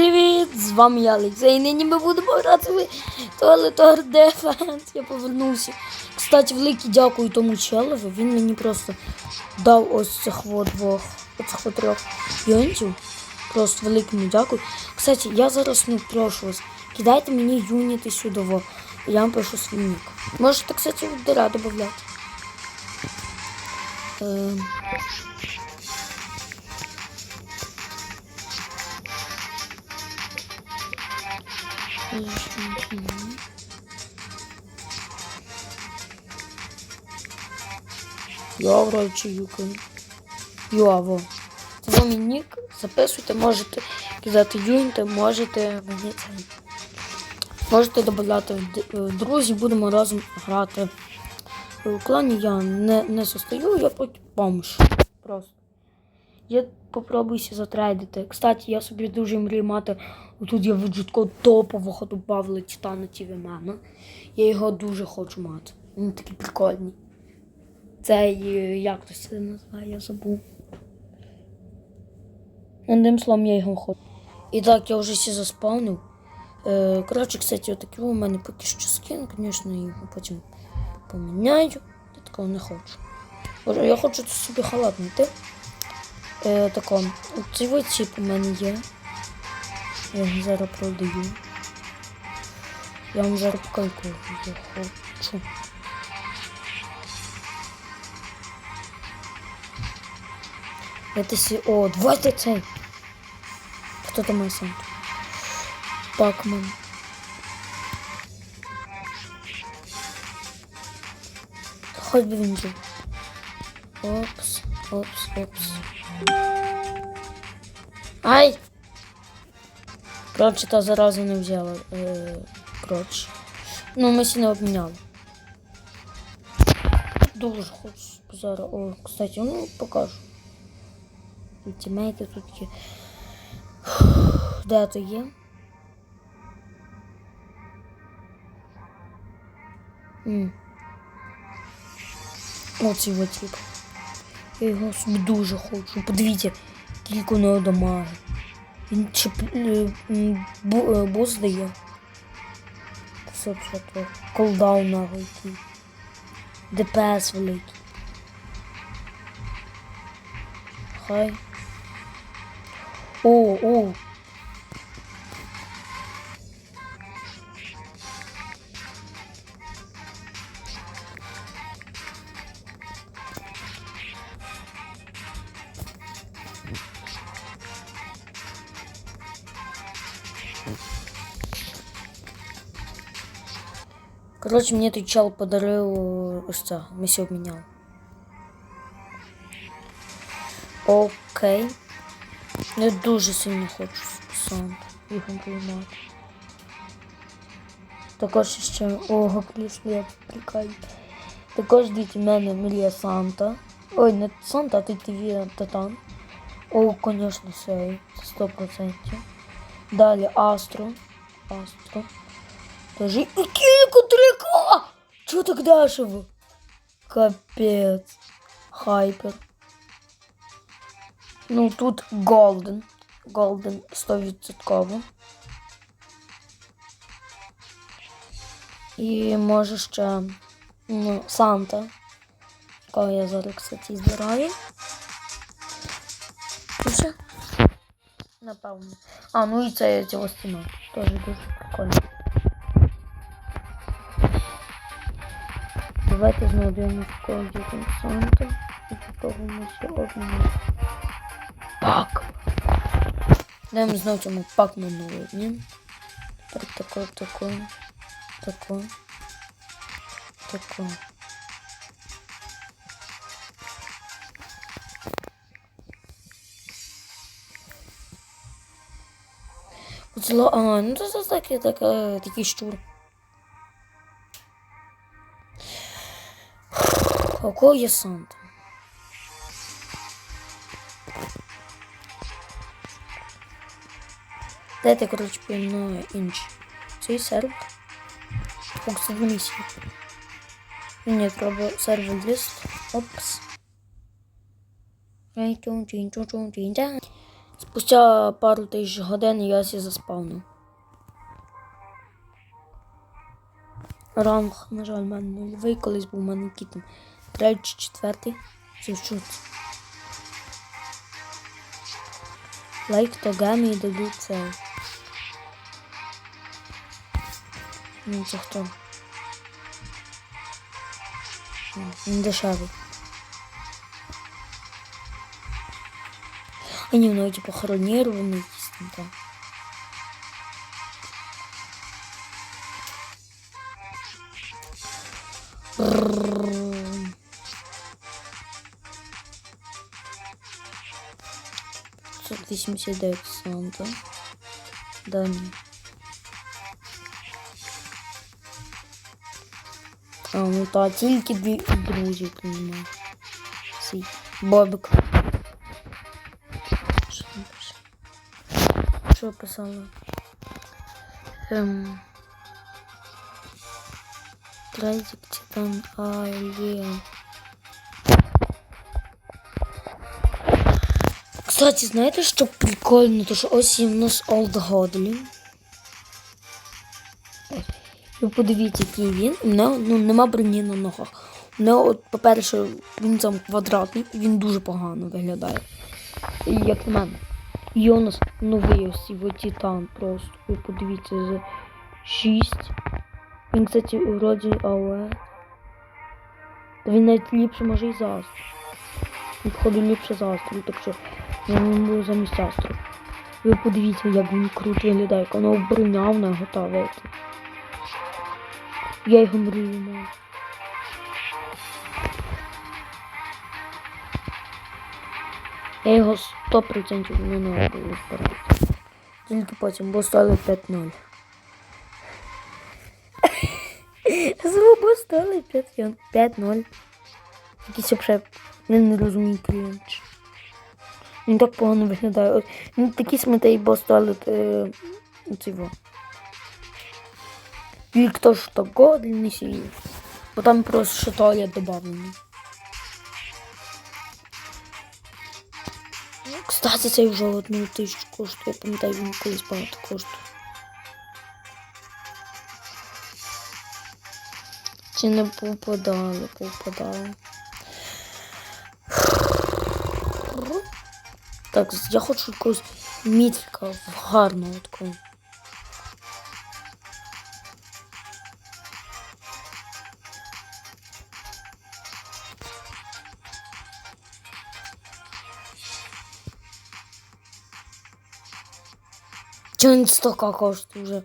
Привіт! З вами я Олексій. І нині ми будемо грати в Toilet Defense. Я повернувся. Кстати, велике дякую тому челові. Він мені просто дав ось цих вот двох, оцих вот трьох юнітів. Просто велике йому дякую. Кстати, я зараз ну прошу вас. Кидайте мені юніти сюди. Во. Я вам пишу свій нік. Можете, кстати, дира додати. Ем. Я вроді юкаю. Юаво. Це мій нік. Записуйте, можете кидати юніти, можете. Можете додати в друзі, будемо разом грати. У клані я не, не состою, я потім бомж. Просто. Я попробуюся затрейдити. Кстати, я собі дуже мрію мати. Тут я виджу такого топового добавили Титана Тівемена. Я його дуже хочу мати. Він такий прикольний. Цей, е, як то це називає, я забув. Одним словом, я його хочу. І так, я вже всі заспавнив. Е, коротше, кстати, отакий у мене поки що скін, звісно, і потім поміняю. Я такого не хочу. Я хочу собі халат знайти. Е, тако, цей тип у мене є. Я його зараз продаю. Я вам зараз покажу, я хочу. Это си... О, давайте цей. Хто там мой сам? Пакман. Хоть бы. Опс, опс, опс. Ай! Коротше, та зараза не взяла. Е, коротше. Ну, ми сі не обміняли. Дуже хочу зараз. О, кстати, ну покажу. Ультимейти тут є. Де то є? М. Вот тип. Я його собі дуже хочу. Подивіться, скільки у нього дамаги. Він чіп... е, бу- е, бус дає. Все це то. Колдаун великий. ДПС великий. Хай. О, о. Коротше, мені той чел е, ось це. Ми все обміняли. Окей. Я дуже сильно хочу саунд їх приймати. Також ще ого, клісно, я прикаю. Також дивіться, в мене Мілія Санта. Ой, не Санта, а ТТВ Титан. О, звісно, цей. Це 100%. Далі Астро. Астро. Тоже. І кільку трика! Чого так дешево? Капець. Хайпер. Ну, тут Голден. Голден 100%. І може ще ну, Санта. Якого я зараз, кстати, збираю. І все. Напевно. А, ну і це цього стіна. Теж дуже прикольно. Давайте знайдемо дітей Санта. І ми ще одного. Пак. Даємо знову цьому пакману одні. Тепер тако, тако, тако, тако. Зло, а, ну це таке, таке, такий щур. Какой я сон там? Дайте, коротше, поємную інш. Цей сервер. Фокс місії. Ні, треба сервер лист. Опс. Спустя пару тисяч годин я сі заспавну. Ранг, на жаль, в мене нульовий колись був в мене кітом. граючи четвертый зачут. Лайк тогами і дадуть це. Ну це хто? А, не дешевий. они у ну типа хронированный там. Бррр. 589 Санта. Да ні. А, ну та тільки друзі немає. Цей Бобик. Що там пише? Що писала? Ем... Трезик, Титан, Алien. Кстати, знаєте, що прикольно, то що ось є в нас Old Godly. Ви подивіться, який він. У нього ну, нема броні на ногах. У нього, от, по-перше, він там квадратний, він дуже погано виглядає. Як на мене. І у нас новий ось от Титан просто. Ви подивіться за 6. Він, кстати, вроді але. Він навіть ліпше може і за Астру. Він походу ліпше за Астру, так що він був замість Астру. Ви подивіться, як він круто виглядає, як воно броня в нього готова. Я його мрію маю. Я його 100% не надію вперед. Тільки потім, бо стали 5-0. Звук стали 5-0. Якийсь взагалі я не розумію клієнт. Він так погано виглядає. От, Він такі смітей бо стали е, цього. Віктор Штаго не сіє. Бо там просто шатоля добавлений. Кстати, цей вже одну тисячу коштує. Я пам'ятаю, він колись багато коштує. Чи не попадали, попадали. Так, я хочу якогось мітика гарного такого. Чого він столько коштує вже?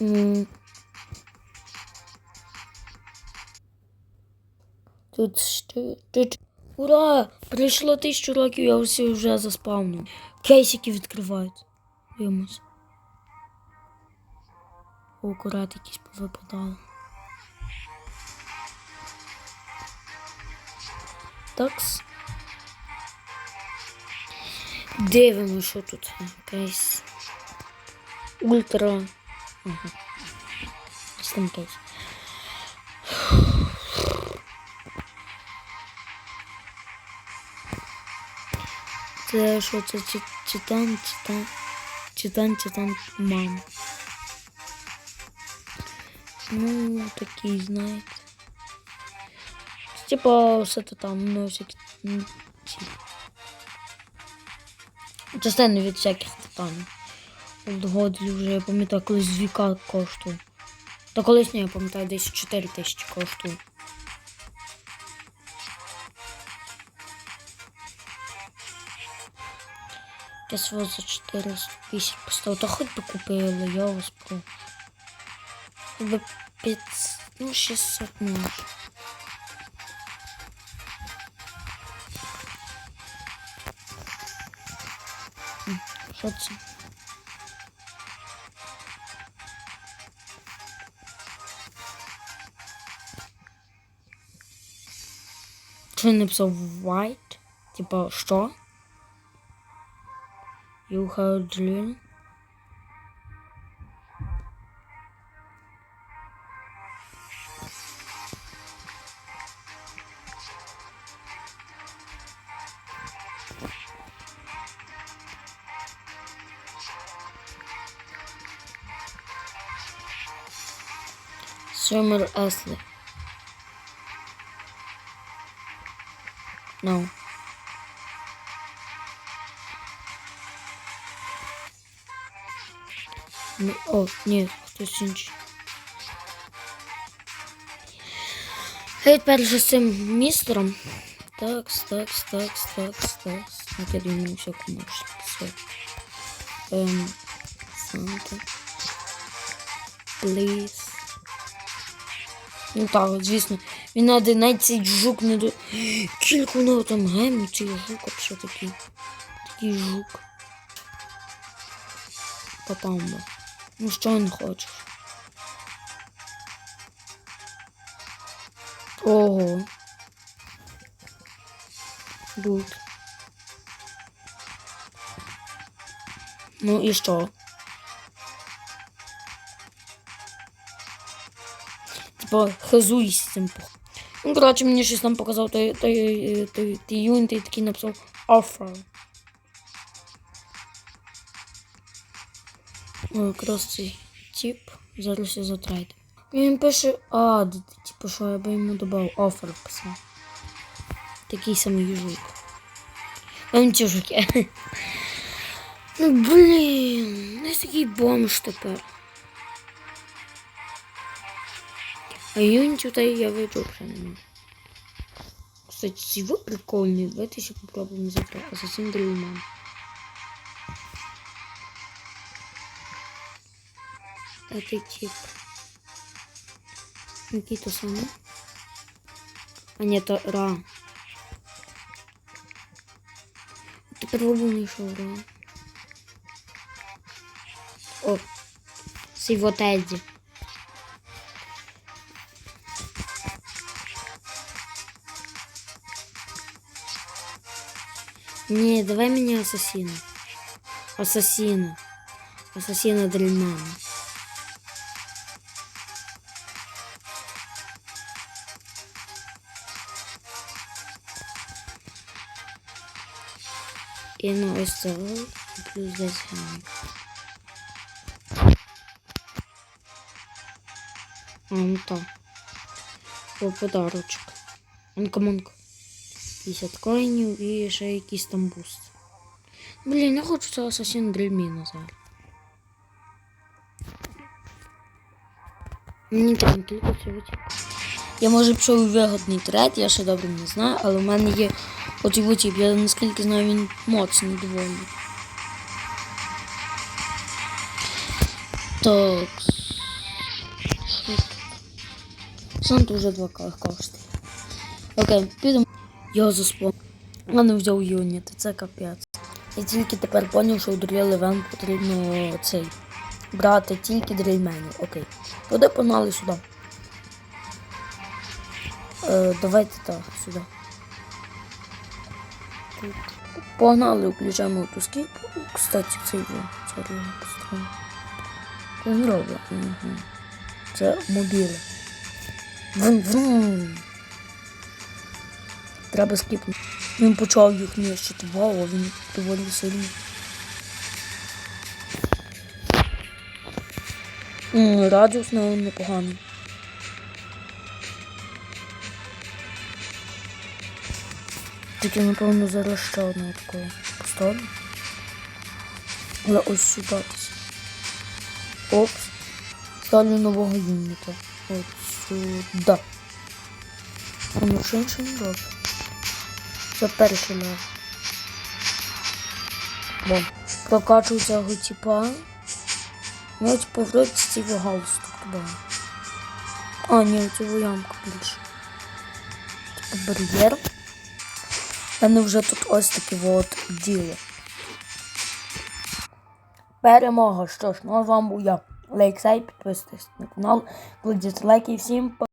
М. Тут що? Тут. Ура! Прийшло тисячу років, я усі вже заспавнив. Кейсики відкривають. Дивимось. О, акурат якісь повипадали. Такс. Дивимось, що тут. Кейс. Ультра. Ага. Там кейс. Це що це Читан, Читан, Читан, Читан, мам. Ну, такий, знаєте. Типа все то там, ну, всякі. м, ці. Частини від всяких титанів. Годлі вже, я пам'ятаю, колись з віка коштує. Та колись ні, я пам'ятаю, десь 4 тисячі коштує. Я свого за 450 поставив. Та хоч би купила, я вас про. Хоч би 500, ну 600 може. Що це? Чи white? Типа, що? You have drill. Summer Ashley. No. Ну, о, ні, хтось інший. Хай тепер же з цим містером. Такс, такс, такс, такс, такс. Накидуємо на всяку можна. Все. Ем, Санта. Пліз. Ну так, от, звісно. Він надо цей жук не до. Кілька нього там гемів, цей жук вообще такий. Такий жук. Папамба. Ну що він хочеш? Ого. Тут. Ну і що? Типа, хазуйся з цим. Ну, коротше, мені щось там показав той, той, е, той, той той такий написав offer. Якраз цей тип. Зараз я затрайду. Він пише, а, типу, що я би йому додав офер писав. Такий самий южик. Він жуки. Ну блін, ось такий бомж тепер. А юнітю та я виду вже не можу. Кстати, ці ви прикольні. Давайте ще попробуємо завтра. Асасин Дрейман. Это тип. Який то самий? А ні, то Ра. Тепер вибув йшов Ра. О, Сіво Тедді. Ні, давай мені асасіна. Асасіна. Асасіна Дрельмана. І на ось це плюс 10 гривень. А, ну так. О, подарочок. Анкомонк. 50 коїнів і ще якийсь там буст. Блін, я хочу це Assassin Дрельміна зараз. Мені треба тільки. Я може пішов вигодний трет, я ще добре не знаю, але в мене є оцей витік, я наскільки знаю, він моцний доволі. Так. Що тут? Вже 2 к коштує. Окей, підемо. Я заспав. Я не взяв юніт, це капець. Я тільки тепер зрозумів, що у Дріл Івен потрібно цей брати тільки дрейменів. Окей. Туди погнали сюди. Е, давайте так, сюди. Погнали, включаємо ту скіп. Кстати, це його. Він робить. Угу. Це мобіли. Врум-врум. Треба скіпнути. Він почав їх нищити. Вау, він доволі сильний. Радіус на непоганий. Тільки, напевно, зараз ще одного такого поставлю. Але ось сюди. Опс. Ставлю нового юніта. От сюди. А ну що інше не робить? Це перший наш. Вон. Прокачую цього типа. Ну, типу, вроді цього галстук туди. А, ні, цього ямку більше. Типу бар'єр. Мене вже тут ось таке от діло. Перемога. Що ж, ну а з вами був я. Лайк, сай, підписуйтесь на канал, кладіть лайки і всім па-